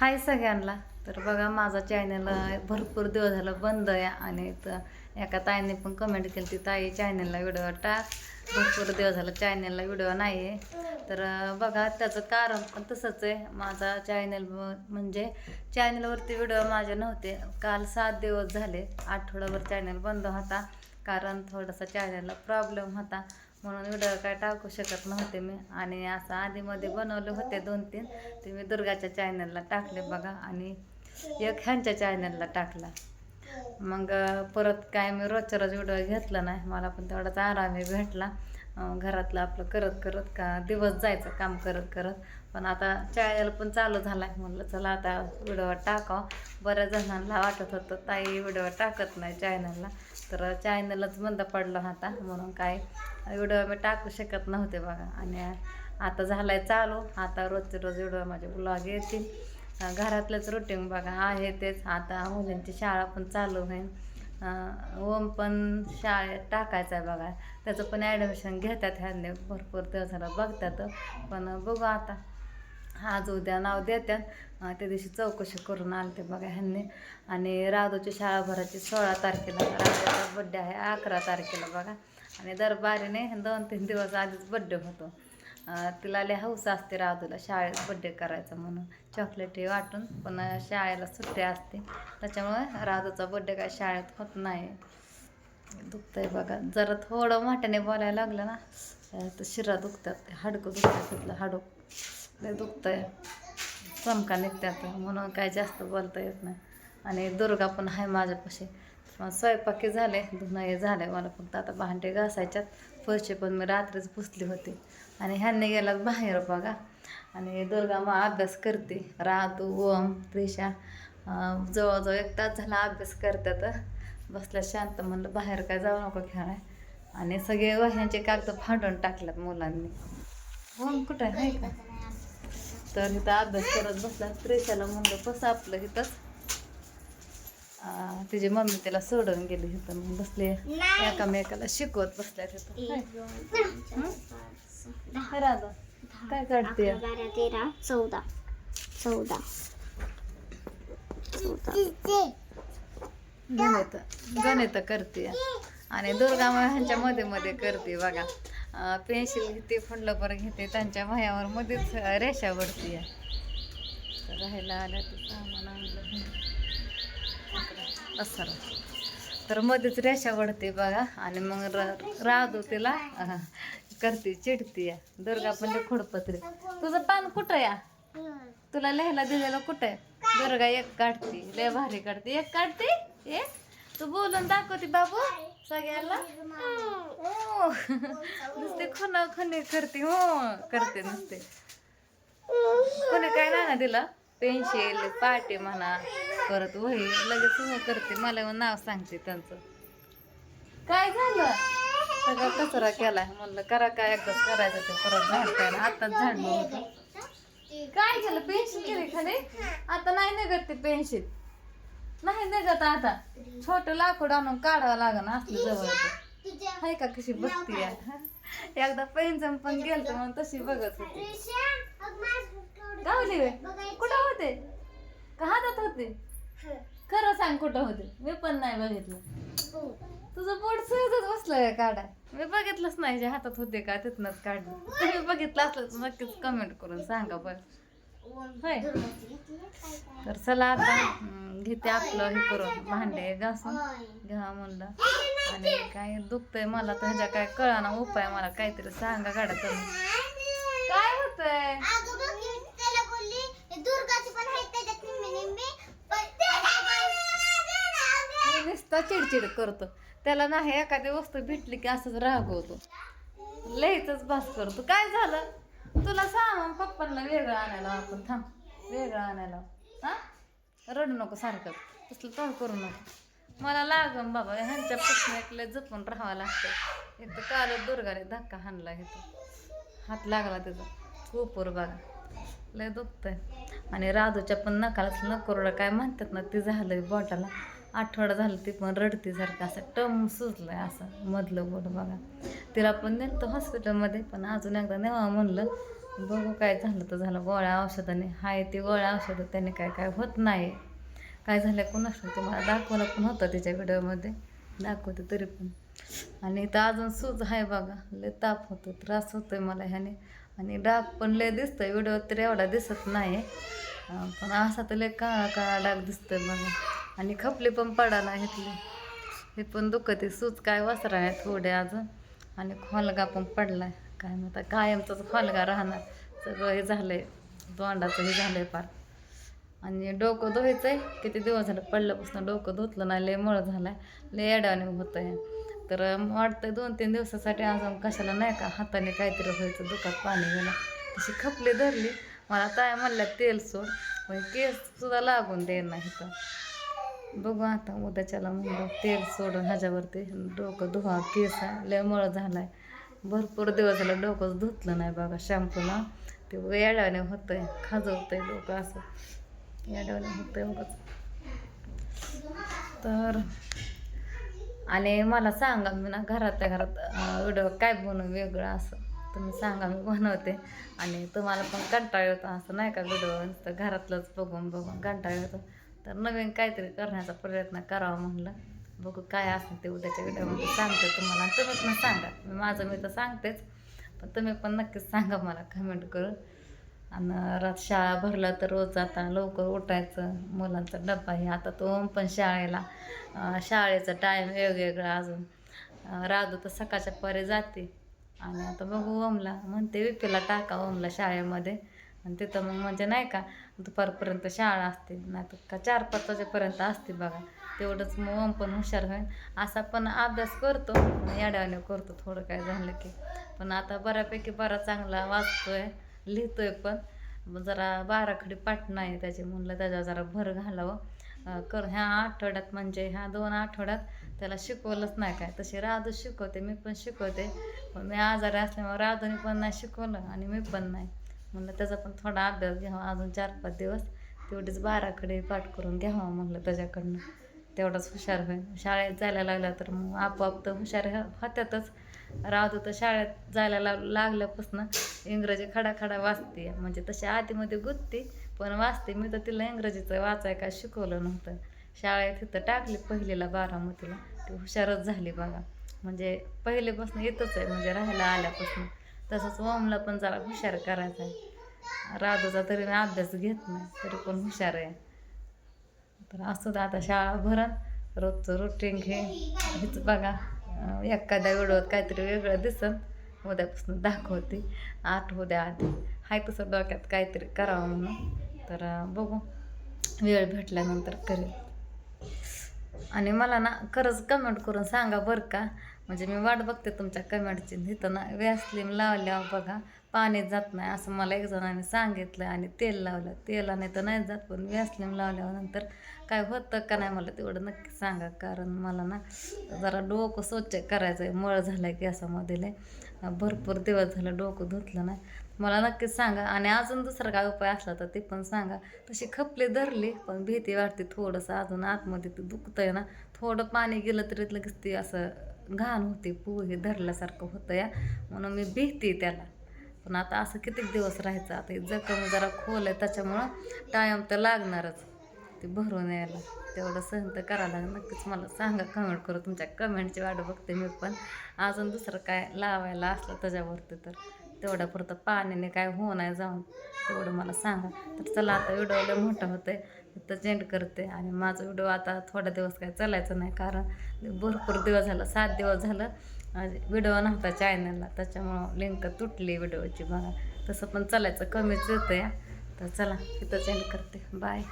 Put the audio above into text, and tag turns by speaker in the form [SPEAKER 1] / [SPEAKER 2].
[SPEAKER 1] हाय सगळ्यांना. तर बघा माझा चॅनल भरपूर दिवस झाला बंद आहे आणि तर एका ताईने पण कमेंट केली. ती ताई चॅनलला व्हिडिओ टाक. भरपूर दिवस झाला चॅनलला व्हिडिओ नाही आहे तर बघा त्याचं कारण पण तसंच आहे. माझा चॅनल म्हणजे चॅनलवरती व्हिडिओ माझे नव्हते. काल सात दिवस झाले. आठवड्याभर चॅनल बंद होता. कारण थोडासा चॅनलला प्रॉब्लेम होता. म्हणून व्हिडिओ काय टाकू शकत नव्हते मी. आणि असं आधीमध्ये बनवले होते दोन तीन ते मी दुर्गाच्या चॅनलला टाकले बघा. आणि एक ह्यांच्या चॅनलला टाकला. मग परत काय मी रोजच्या रोज व्हिडिओ घेतला नाही. मला पण तेवढाच आरामही भेटला. घरातलं आपलं करत करत का दिवस जायचं काम करत करत. पण आता चॅनल पण चालू झाला आहे म्हणलं चला आता व्हिडिओ टाकावं. बऱ्याच जणांना वाटत होतं ताई व्हिडिओ टाकत नाही चॅनलला तर चॅनलच बंद पडला होता म्हणून काय व्हिडिओ मी टाकू शकत नव्हते बघा. आणि आता झालाय चालू. आता रोजचे रोज व्हिडिओ माझे ब्लॉग येतील. घरातलंच रुटीन बघा. आहे तेच. आता मुलींची शाळा पण चालू होईल ओम पण शाळेत टाकायचं आहे बघा. त्याचं पण ॲडमिशन घेतात ह्यांनी. भरपूर दिवसाला बघतात. पण बघू आता. आज उद्या नाव देतात त्या दिवशी चौकशी करून आलते बघा ह्यांनी. आणि राधूची शाळा भरायची सोळा तारखेला राधूचा बड्डे आहे अकरा तारखेला बघा. आणि दरबारीने दोन तीन दिवस आधीच बड्डे होतो. तिला लय हौस असते राधूला शाळेत बड्डे करायचा म्हणून. चॉकलेटही वाटून पण शाळेला सुट्टी असते. त्याच्यामुळे राधूचा बड्डे काय शाळेत होत नाही. दुखतंय बघा. जरा थोडं मोठ्याने बोलायला लागलं ना तर शिरा दुखतात हाडकं दुखतात तिथलं हाडूक. लय दुखतंय. चमका निघतात म्हणून काय जास्त बोलता येत नाही. आणि दुर्गा पण आहे माझ्यापाशी. मग स्वयंपाकी झाले धुणं हे झालं. मला फक्त आता भांडे घासायच्यात. फरशी पण मी रात्रीच पुसली होती. आणि ह्यांनी गेलात बाहेर बघा. आणि दुर्गा मग अभ्यास करते. रातू ओम त्रिशा. जवळजवळ एक तास झाला अभ्यास करतात. बसल्या शांत म्हणलं बाहेर काय जाऊ नको खेळाय आणि सगळे वह्यांचे कागद फाडून टाकल्यात मुलांनी. ओम कुठं आहे? का? तर इथं अभ्यास करत बसला. त्रिशाला म्हणलं कसं आपलं इथंच. तिची मम्मी तिला सोडून गेली इथं. मग बसले. एकामेकाला शिकवत बसल्या तिथं. राधा काय? काढते
[SPEAKER 2] अकरा, बारा तेरा चौदा. चौदा.
[SPEAKER 1] गणित गणित करते. आणि दुर्गा ह्यांच्या मध्ये मध्ये करते बघा. पेन्सिल घेते फंडलपर घेते त्यांच्या भयावर मध्येच रेषा वरती तर राहायला आल्या तर सामान आणलं. असं तर मध्येच रेषा वडते बघा. आणि मग र- राधू तिला अह, करते या दुर्गा पण ते खोडपत्रे. तुझं पान कुठं या? तुला लिहायला दिलेलं कुठं? आहे दुर्गा एक काढते लय भारी काढते. एक काढते? एक? तू बोलून दाखवते बाबू सगळ्याला. हो. नुसते खुना खुने करते हो. करते नुसते. कोणी काय नाही ना दिला? पेन्सिल पाटे म्हणा परत वही. लगेच हो करते. मला नाव सांगते त्यांचं. काय झालं? सगळा कचरा केलाय म्हणलं करा काय? एकदाच करायचं ते परत झाडताय ना आताच झाडलं होतं. काय झालं? पेन्सिल केली खाली आता नाही ना करते पेन्सिल. नाही निघत आता. छोट लाकूड आणून काढावं लागन असलं जवळ. हाय का कशी बघती एकदा पेन्सिल पण गेलत म्हणून तशी बघत होती. गावली वे कुठं होते? का हातात होते? खरं सांग कुठं होते? मी पण नाही बघितलं. तुझं बोट सहजच बसलं काढाय मी बघितलंच नाही जे हातात होते का तिथनच काढलं. तुम्ही बघितलं असलं तर नक्कीच कमेंट करून सांगा बरं. होय. तर चला आता घेते आपलं हे करून भांडे घासून घ्या म्हणलं. आणि काय दुखतंय मला तर ह्याच्या काय कळाना उपाय मला काहीतरी सांगा गाडा तुम्ही. काय होतंय? नुसता चिडचिड करतो. त्याला नाही एखादी वस्तू भेटली की असंच रागवतो. लईच बस करतो. काय झालं? तुला सांग पप्पांना वेगळं आणायला आपण थांब. वेगळं आणायला. हा? रडू नको सारखं. तसलं तोंड करू नको. मला लागन बाबा ह्यांच्या प्रश्न एक जपून राहावं लागतं. एक तर काल दुर्गाने धक्का हाणला इथं. हात लागला त्याचा. हो खूपर बघा लय दुखतंय. आणि राधूच्या पण नकालाच नकोरडं काय म्हणतात ना ते झालं बोटाला. आठवडा झालं ती पण रडतीसारखं असं टम सुचलंय असं मधलं बोट बघा. तिला पण नेलं हॉस्पिटलमध्ये पण अजून एकदा नेवा म्हणलं बघू काय झालं तर झालं गोळ्या औषधाने. हाय ती गोळ्या औषधं त्याने काय काय होत नाही. काय झालं कोणाच? तुम्हाला दाखवलं पण होतं तिच्या व्हिडिओमध्ये. दाखवते तरी पण. आणि इथं अजून सूज आहे बघा. लय ताप होतो त्रास होतोय मला ह्याने. आणि डाग पण लय दिसतोय व्हिडिओ तरी एवढा दिसत नाही. पण असा तर लय काळा काळा डाग दिसतोय बघा. आणि खपली पण पडा ना घेतली हे पण दुखते सूज काय वसरा आहे थोडे अजून. आणि खोलगा पण पडलाय. काय म्हणता कायमचाच खोलगा राहणार. सगळं हे झालंय. तोंडाचं हे झालंय फार. आणि डोकं धुवायचं आहे किती दिवस झालं पडल्यापासून डोकं धुतलं नाही. लय मळ आहे लय अडाने होत आहे तर वाटतंय दोन तीन दिवसासाठी अजून कशाला नाही का हाताने काहीतरी व्हायचं. दुखात पाणी गेलं. तशी खपली धरली. मला ताय म्हणल्या तेल सोड. पण केस सुद्धा लागून दे नाही तर. बघू आता उद्याच्याला म्हणलं तेल सोडून ह्याच्यावरती डोकं धुवा. केस लय मळ झालाय. भरपूर दिवस झालं डोकंच धुतलं नाही बघा. शॅम्पूला. ते येड्याने होतंय. खाजवतंय डोकं असं. येड्याने होतंय उगाच. तर आणि मला सांगा मी ना घरातल्या घरात व्हिडिओ काय बनवू वेगळं असं. तुम्ही सांगा मी बनवते. आणि तुम्हाला पण कंटाळा येतो असं नाही का व्हिडिओ? नुसतं घरातलंच बघून बघून कंटाळा येतो. तर नवीन काहीतरी करण्याचा प्रयत्न करावा म्हणलं. बघू काय असेल ते उद्याच्या व्हिडिओमध्ये सांगते तुम्हाला. तुम्ही पण सांगा. मी माझं मी तर सांगतेच. पण तुम्ही पण नक्कीच सांगा मला कमेंट करून. आणि रात शाळा भरला तर रोज आता लवकर उठायचं. मुलांचा डब्बा हे आता तो पण शाळेला. शाळेचा टाईम वेगवेगळा अजून. राधू तर सकाळच्या परे जाते. आणि आता बघू ओमला. म्हणते विपीला टाका ओमला शाळेमध्ये. आणि तिथं मग म्हणजे नाही का दुपारपर्यंत शाळा असते नाही तर का चार पाच वाजेपर्यंत असते बघा. तेवढंच मग ओम पण हुशार होईल असा पण अभ्यास करतो याड्यावाने करतो थोडं काय झालं की. पण आता बऱ्यापैकी बरा चांगला वाचतोय लिहितोय पण. जरा बाराखडी पाठ नाही त्याचे म्हणलं त्याच्यावर जरा भर घालावं. कर ह्या आठवड्यात म्हणजे ह्या दोन आठवड्यात त्याला शिकवलंच नाही काय. तशी राधू शिकवते मी पण शिकवते. पण मी आजारी असल्यामुळे राधूने पण नाही शिकवलं आणि मी पण नाही. म्हणलं त्याचा पण थोडा अभ्यास घ्यावा अजून चार पाच दिवस. तेवढीच बाराकडे पाठ करून घ्यावा म्हणलं त्याच्याकडनं. तेवढाच हुशार होईल शाळेत जायला लागला तर मग आपोआप तर हुशार ह- होत्यातच. राहतो तर शाळेत जायला लाग लागल्यापासून इंग्रजी खडा खडा वाचते. म्हणजे तशी आधीमध्ये गुत्ती पण वाचते. मी तर तिला इंग्रजीचं वाचाय काय शिकवलं नव्हतं. शाळेत तिथं टाकली पहिलीला बारामतीला. ती हुशारच झाली बघा. म्हणजे पहिलेपासून येतच आहे. म्हणजे राहायला आल्यापासून. तसंच ओमला पण जरा हुशार करायचा आहे. राधूचा तरी मी अभ्यास घेत नाही तरी पण हुशार आहे. तर असू तर आता शाळा भरत रोजचं रुटीन घे. हेच बघा एखाद्या व्हिडिओत काहीतरी वेगळं दिसत उद्यापासून दाखवते आठवद्या आधी हाय तसं डोक्यात काहीतरी करावं म्हणून. तर बघू. वेळ भेटल्यानंतर करेल. आणि मला ना खरंच कमेंट करून सांगा बरं का म्हणजे मी वाट बघते तुमच्या कमेंटची. इथं ना व्यासलीम लावल्यावर बघा पाणी जात नाही असं मला एक जणाने सांगितलं आणि तेल लावलं. तेलाने तर नाही जात पण व्यासलीम लावल्यावर नंतर काय होतं का नाही मला तेवढं नक्की सांगा. कारण मला ना जरा डोकं स्वच्छ करायचं आहे मळ झालं आहे गॅसामध्ये लय. भरपूर दिवस झालं डोकं धुतलं नाही. मला नक्कीच सांगा. आणि अजून दुसरा काय उपाय असला तर ते पण सांगा. तशी खपली धरली पण भीती वाटते थोडंसं. अजून आतमध्ये ते दुखतंय ना. थोडं पाणी गेलं तरी लगेच ते असं घाण होते पू हे धरल्यासारखं होतं या. म्हणून मी भीती त्याला. पण आता असं कितीक दिवस राहायचं? आता हे जखम जरा खोल आहे त्याच्यामुळं टायम तर लागणारच. ते भरून यायला. तेवढं सहन तर करावं लागेल. नक्कीच मला सांगा कमेंट करू तुमच्या कमेंटची वाट बघते मी पण. अजून दुसरं काय लावायला असलं त्याच्यावरती तर. तेवढ्यापुरतं पाण्याने काय होऊ नाही जाऊन तेवढं मला सांगा. तर चला आता व्हिडिओ लय मोठा आहे इथं चेंड करते. आणि माझा व्हिडिओ आता थोडा दिवस काय चालायचं नाही कारण भरपूर दिवस झालं सात दिवस झालं व्हिडिओ नव्हता चॅनलला. त्याच्यामुळं लिंक तुटली व्हिडिओची बघा. तसं पण चालायचं कमीच होतं या तर चला इथं चेंड करते. बाय